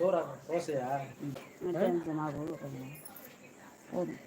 சோறா தோசையா? போதும்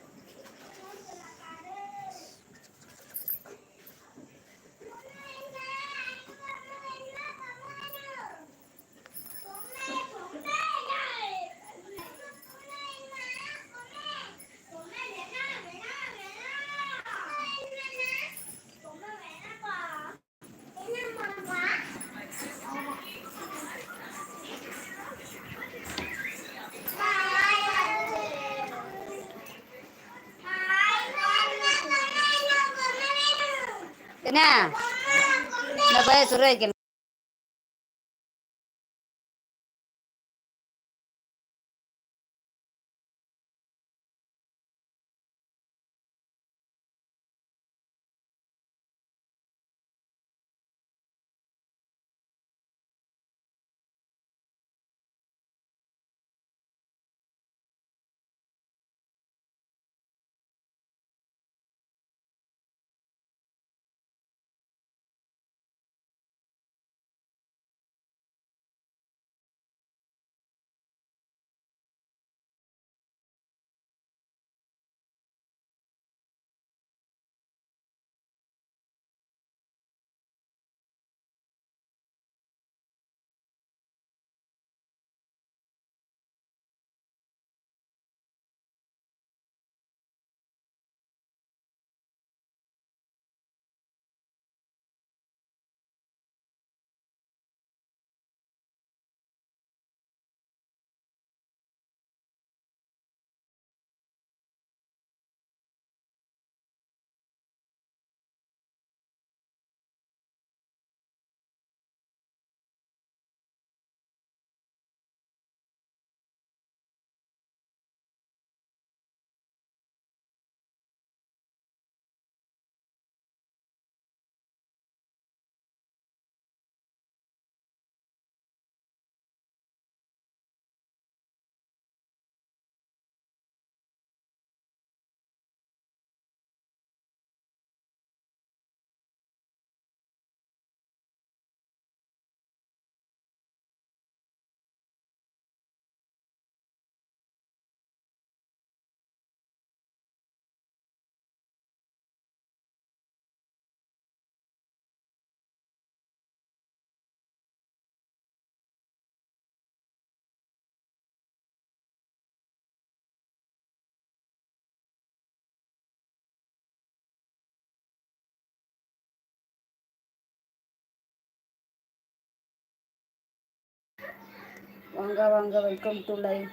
வாங்க வாங்க வெல்கம் டு லைவ்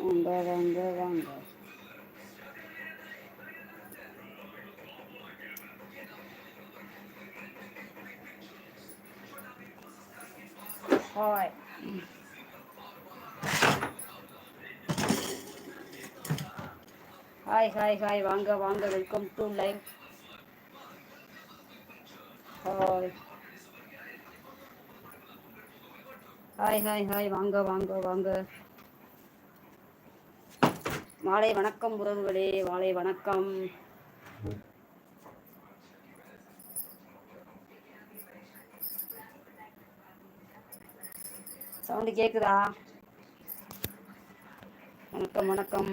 வாங்க வாங்க வாங்க ஹாய் ஹாய் ஹாய் ஹாய் வாங்க வாங்க welcome to live hi hi hi hi வாங்க வாங்க வாங்க. மாலை வணக்கம் உறவுகளே மாலை வணக்கம். சவுண்டு கேக்குதா? வணக்கம் வணக்கம்.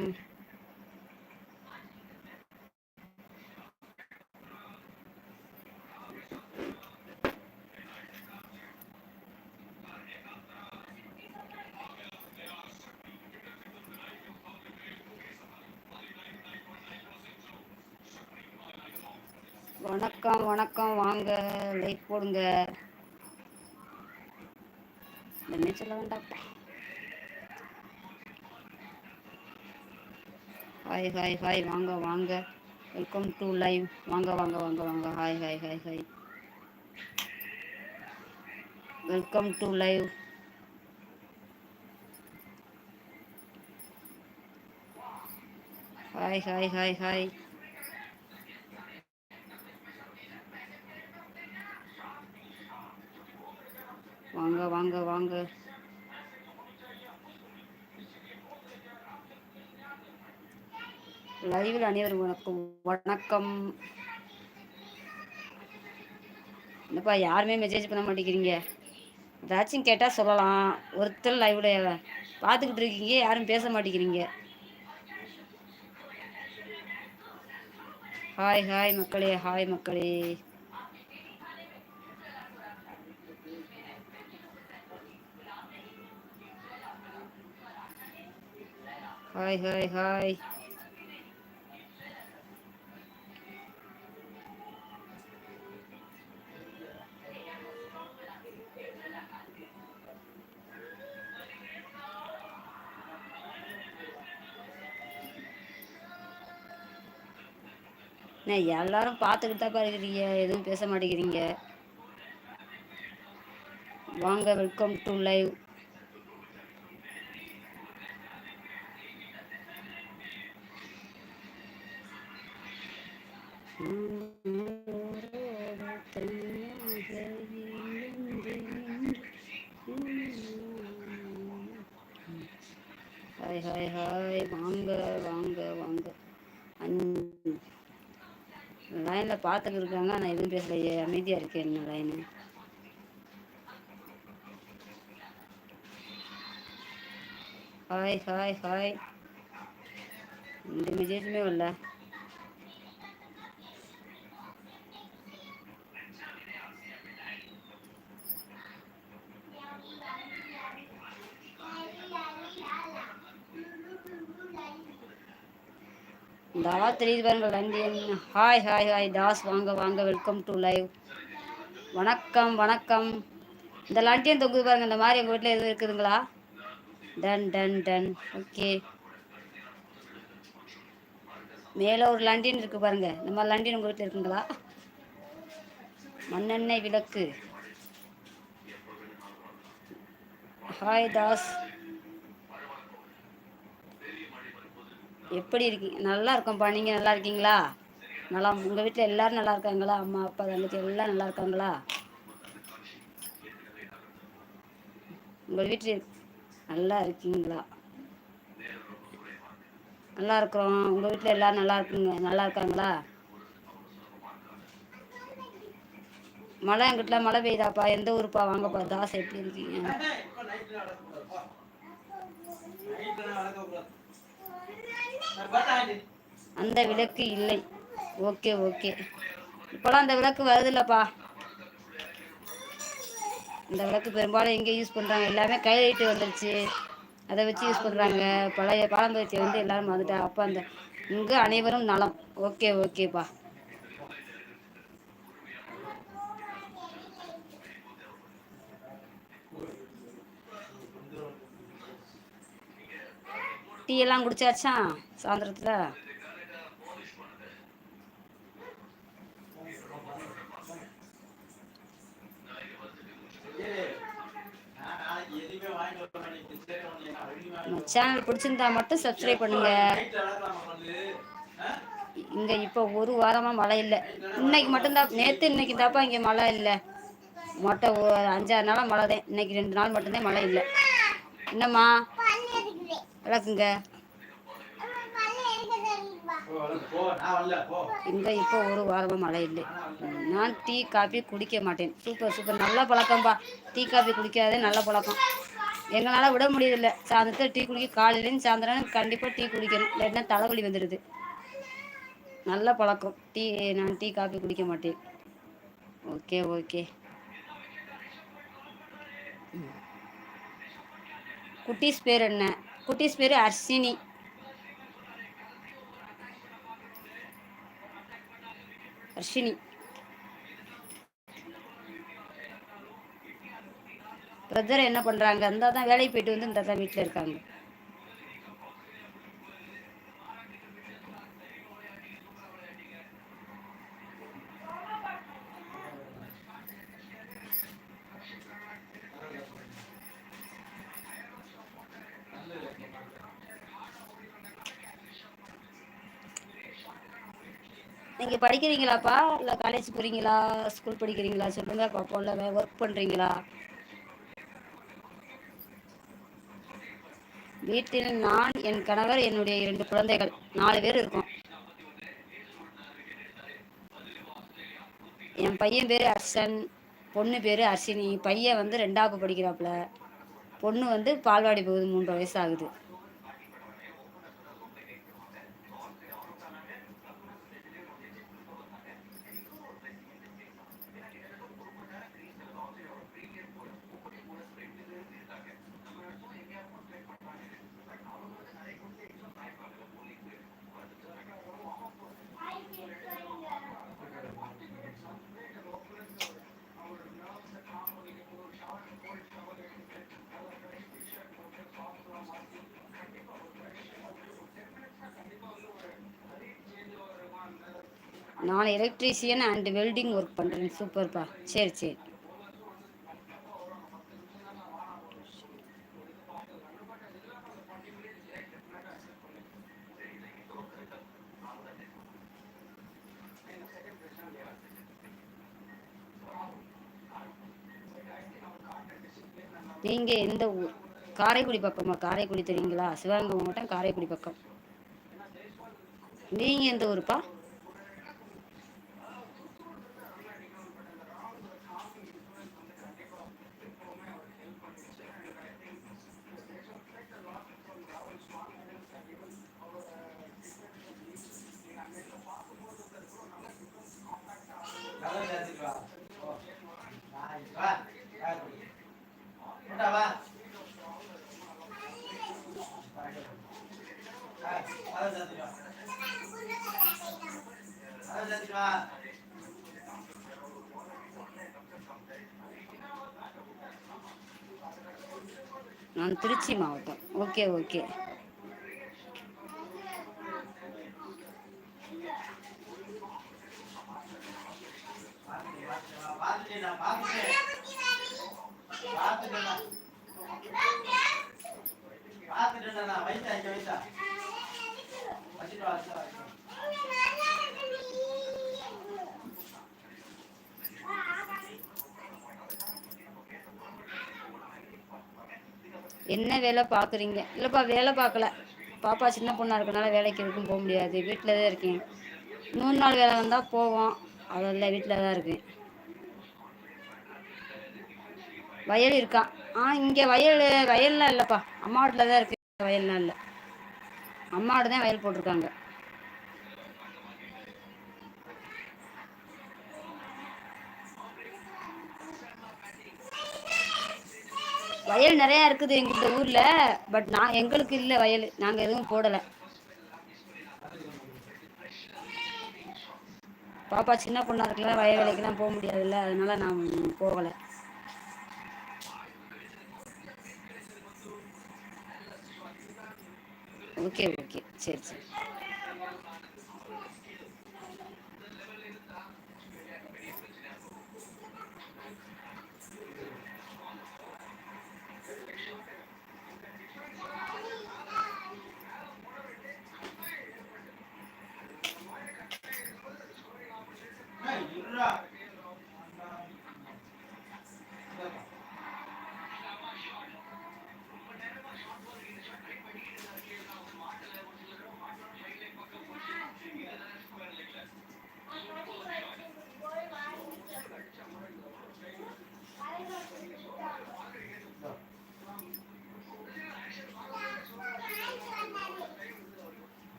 வணக்கம். வாங்க லைக் போடுங்க. என்ன சொல்ல வேண்டாம் ஹாய் ஹாய் ஹாய் வாங்க வாங்க. வெல்கம் டு லைவ் வாங்க வாங்க வாங்க வாங்க. Hi hi hi hi welcome to live hi hi hi hi வாங்க வாங்க வாங்க. லைவில் அனைவரும் வணக்கம். வணக்கம். என்னப்பா யாருமே மெசேஜ் பண்ண மாட்டேங்கிறீங்க? ஏதாச்சும் கேட்டால் சொல்லலாம். ஒருத்தர் லைவில் பார்த்துக்கிட்டு இருக்கீங்க யாரும் பேச மாட்டேங்கிறீங்க. ஹாய் ஹாய் மக்களே ஹாய் மக்களே. ஹாய் ஹாய் ஹாய் எல்லாரும் பார்த்துக்கிட்டு தான் இருக்கிறீங்க எதுவும் பேச மாட்டேங்கிறீங்க. வாங்க welcome to live hi hi hi. வாங்க வாங்க வாங்க. லைனில் பார்த்துட்டு இருக்காங்க நான் எதுவும் பேசலையே. அமைதியாக இருக்கேன் என்ன லைனு ஹாய் ஹாய் ஹாய். இந்த மெசேஜுமே வரல தாவா தெரியுது பாருங்க London hi hi hi Das வாங்க வாங்க வெல்கம் டு லைவ் வணக்கம் வணக்கம். இந்த லண்டியன் தொங்குது பாருங்க இந்த மாதிரி எங்கள் வீட்டில் எதுவும் இருக்குதுங்களா? டன் டன் டன் ஓகே மேலே ஒரு லண்டின் இருக்குது பாருங்க. இந்த மாதிரி லண்டின் உங்கள் வீட்டில் இருக்குங்களா? மண்ணெண்ணெய் விளக்கு. ஹாய் தாஸ். எப்படி இருக்கீங்க நல்லா இருக்கோம்ப்பா. நீங்கள் நல்லா இருக்கீங்களா? நல்லா உங்கள் வீட்டில் எல்லோரும் நல்லா இருக்காங்களா? அம்மா அப்பா தங்கச்சி எல்லாம் நல்லா இருக்காங்களா? உங்கள் வீட்டில் நல்லா இருக்கீங்களா? நல்லா இருக்கிறோம். உங்கள் வீட்டில் எல்லோரும் நல்லா இருக்குங்க? நல்லா இருக்காங்களா? மழை எங்கிட்ட மழை பெய்யுதாப்பா? எந்த ஊருப்பா? வாங்கப்பா. தாசை எப்படி இருக்கீங்க? அந்த விளக்கு இல்லை. Okay okay. இப்போலாம் அந்த விளக்கு வருதில்லப்பா. இந்த விளக்கு பெரும்பாலும் எங்கே யூஸ் பண்ணுறாங்க எல்லாமே கைலைட்டு வந்துருச்சு. அதை வச்சு யூஸ் பண்ணுறாங்க பழைய பாரம்பரியத்தை வந்து எல்லாரும் வந்துட்டா அப்போ அந்த இங்கே அனைவரும் நலம். ஓகே ஓகேப்பா. டீ எல்லாம் குடிச்சாச்சா சாயந்தரத்தில்? சேனல் பிடிச்சிருந்தா மட்டும் சப்ஸ்கிரைப் பண்ணுங்க. இங்க இப்போ ஒரு வாரமா மழை இல்லை. இன்னைக்கு மட்டும்தான் நேற்று இன்னைக்கு தாப்பா இங்கே மழை இல்லை. மொட்டை அஞ்சாறு நாளாக மழை தான் இன்னைக்கு ரெண்டு நாள் மட்டும்தான் மழை இல்லை. என்னம்மா? விளக்குங்க இந்த இப்போ ஒரு வாரமாக மழை இல்லை. நான் டீ காஃபி குடிக்க மாட்டேன். Super super. நல்ல பழக்கம்ப்பா டீ காஃபி குடிக்காதே நல்ல பழக்கம். எங்களால் விட முடியதில்லை சாயந்தரத்தில் டீ குடிக்க காலையிலேயும் சாயந்தரம் கண்டிப்பாக டீ குடிக்கணும். இல்லைன்னா தலைவலி வந்துடுது. நல்ல பழக்கம். டீ நான் டீ காஃபி குடிக்க மாட்டேன். Okay okay. குட்டீஸ் பேர் என்ன? குட்டீஸ் பேர் அர்ஷினி. அர்ஷினி. பிரதர் என்ன பண்ணுறாங்க அந்த தான் வேலைக்கு போயிட்டு வந்து இந்த தான் வீட்டில் இருக்காங்க. நீங்கள் படிக்கிறீங்களாப்பா? இல்லை காலேஜ் போகிறீங்களா ஸ்கூல் படிக்கிறீங்களா? சொல்லுங்க பார்ப்போம் இல்லை ஒர்க் பண்ணுறீங்களா வீட்டில் நான் என் கணவர் என்னுடைய இரண்டு குழந்தைகள். நாலு பேர் இருக்கோம். என் பையன் பேர் அர்ஷன் பொண்ணு பேர் அர்ஷினி. பையன் வந்து ரெண்டாவது படிக்கிறாப்புல. பொண்ணு வந்து பால்வாடி போகுது மூன்று வயசு ஆகுது நான் எலக்ட்ரீஷியன் அண்ட் வெல்டிங் ஒர்க் பண்ணுறேன் சூப்பர்ப்பா சரி சரி. நீங்கள் எந்த ஊர் காரைக்குடி பக்கமா? காரைக்குடி தெரியுங்களா? சிவகங்கை மாவட்டம் காரைக்குடி பக்கம். நீங்கள் எந்த ஊருப்பா நான் திருச்சி மாவட்டம். ஓகே ஓகே என்ன வேலை பார்க்குறீங்க? இல்லைப்பா வேலை பார்க்கல. பாப்பா சின்ன பொண்ணாக இருக்கனால வேலைக்கு எதுக்கும் போக முடியாது. வீட்டில் தான் இருக்கேன். மூணு நாள் வேலை வந்தால் போவோம். அதெல்லாம் வீட்டில் தான் இருக்கேன். வயல் இருக்கா? ஆ இங்கே வயல் வயல்லாம் இல்லைப்பா. அம்மா வீட்டில் தான் இருக்கு. வயல்லாம் இல்லை. அம்மாவோட தான் வயல் போட்டிருக்காங்க. வயல் நிறையா இருக்குது எங்கள் ஊரில் பட் நான் எங்களுக்கு இல்லை வயல். நாங்கள் எதுவும் போடலை. பாப்பா சின்ன பொண்ணாக இருக்கல வயல் வேலைக்கெல்லாம் போக முடியாதுல்ல அதனால நான் போகலை. ஓகே ஓகே சரி சரி.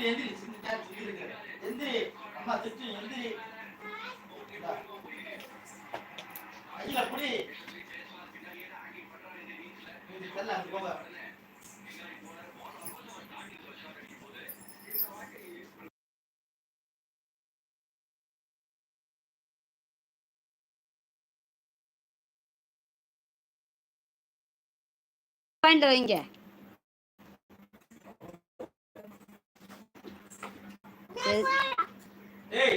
எந்திரி எந்திரி சின்ன எந்திரி அம்மா திட்டு எந்திரி. ஐயா குடி. இது செல்ல அது போக. பாயிண்ட் வைங்க.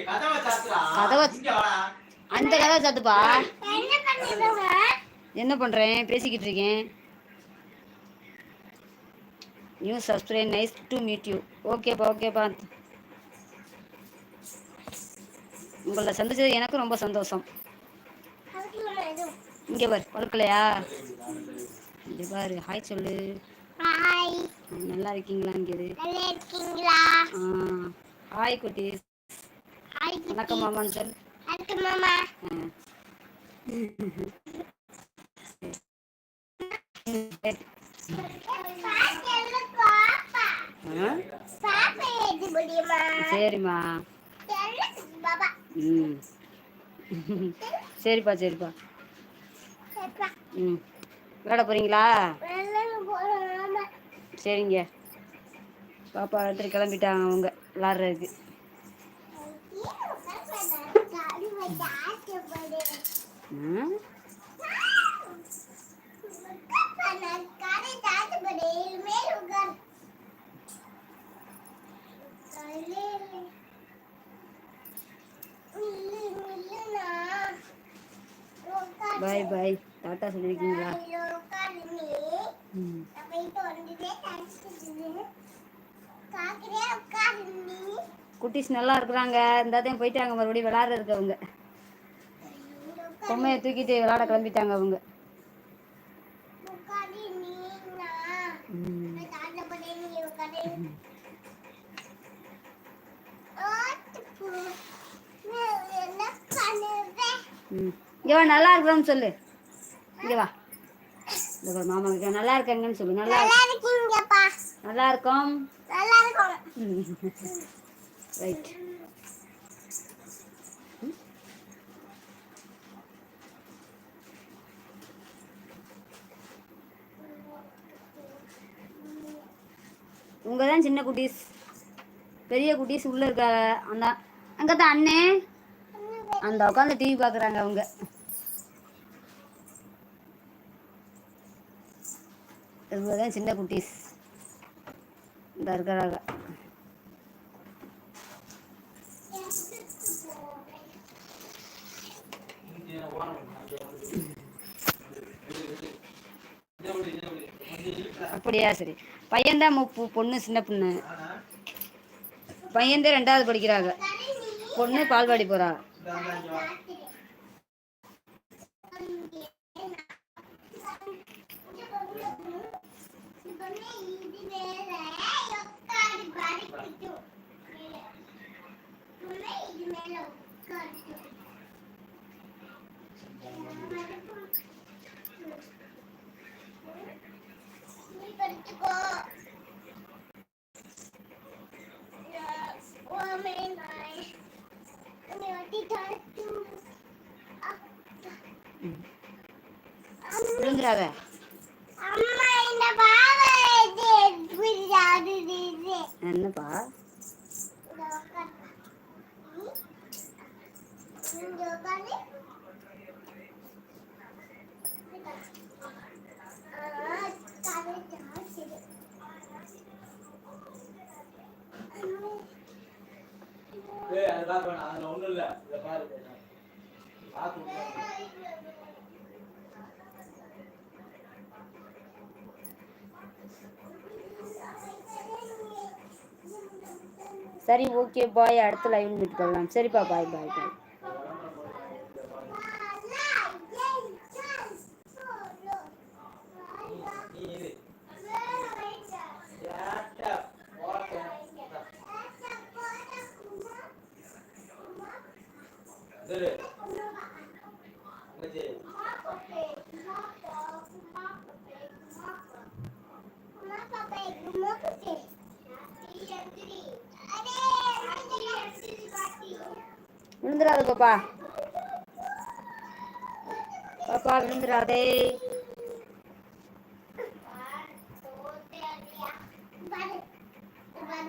கதவை கதவை அந்த கதை சாத்துப்பா. என்ன பண்ணுறேன் பேசிக்கிட்டு இருக்கேன். New subscribe nice to meet you ஓகேப்பா ஓகேப்பா உங்களை சந்திச்சது எனக்கு ரொம்ப சந்தோஷம். இங்கே பாரு பழுக்கலையா இங்கே பாரு ஹாய் சொல்லு. ஹாய் நல்லா இருக்கீங்களா இங்கே? இரு. நல்லா இருக்கீங்களா? ஆ. ஹாய் குட்டி ஹாய் வணக்கம் மாமா? பாப்பா எது முடியுமா? சரிம்மா. ம். சரிப்பா சரிப்பா. ம். விளையாட போகிறீங்களா சரிங்க. பாப்பா எடுத்துட்டு கிளம்பிட்டாங்க அவங்க. விளாட்றதுக்கு பாய் பாய் டாட்டா சொல்லியிருக்கீங்களா ம். குட்டீஸ் நல்லா இருக்கிறாங்க. இந்தாத்தையும் போயிட்டாங்க. மறுபடியும் விளாட்ற இருக்கவங்க. பொம்மையை தூக்கிட்டு விளாட கிளம்பிட்டாங்க அவங்க. இங்கே நல்லா இருக்கிறோன்னு சொல்லு. இங்கே வா. மாமா நல்லா இருக்கேங்கன்னு சொல்லு. நல்லா நல்லா இருக்கும். ரைட் உங்க தான் சின்ன குட்டீஸ். பெரிய குட்டீஸ் உள்ள இருக்காங்க அந்த அங்கே தான் அண்ணே. அந்த உட்காந்து டிவி பார்க்குறாங்க அவங்க. இவங்க தான் சின்ன குட்டீஸ். இந்த அப்படியா? சரி. பையன்தான் முப்பு பொண்ணு சின்ன பொண்ணு. பையன்தான் ரெண்டாவது படிக்கிறாங்க பொண்ணு பால்வாடி போறா. விழுந்துடாத அம்மா இந்த பாவை இது எப்படி ஆடுது இது என்னப்பா இந்த உட்காரு. ம்? இங்க உட்காரு. ஆ, கதை ஜாஸ்தி. ஏய், அது பார்க்க வேணாம். அதுல ஒண்ணும் இல்ல. இதை பாரு. பார்த்து விட்டு. சரி ஓகே பாய் அடுத்த லைவ் மீட் பண்ணலாம். சரிப்பா பாய் பாய் பாய்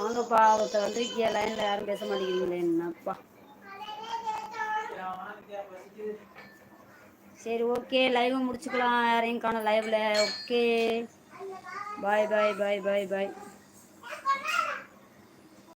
வாங்கப்பா ஒருத்தர் வந்திருக்கியா லைனில் யாரும் பேச மாட்டேங்கிறீங்களே என்னப்பா? சரி ஓகே லைவ் முடிச்சுக்கலாம். யாரையும் காணும் லைவ்ல ஓகே பாய் பாய் பாய் பாய் பாய்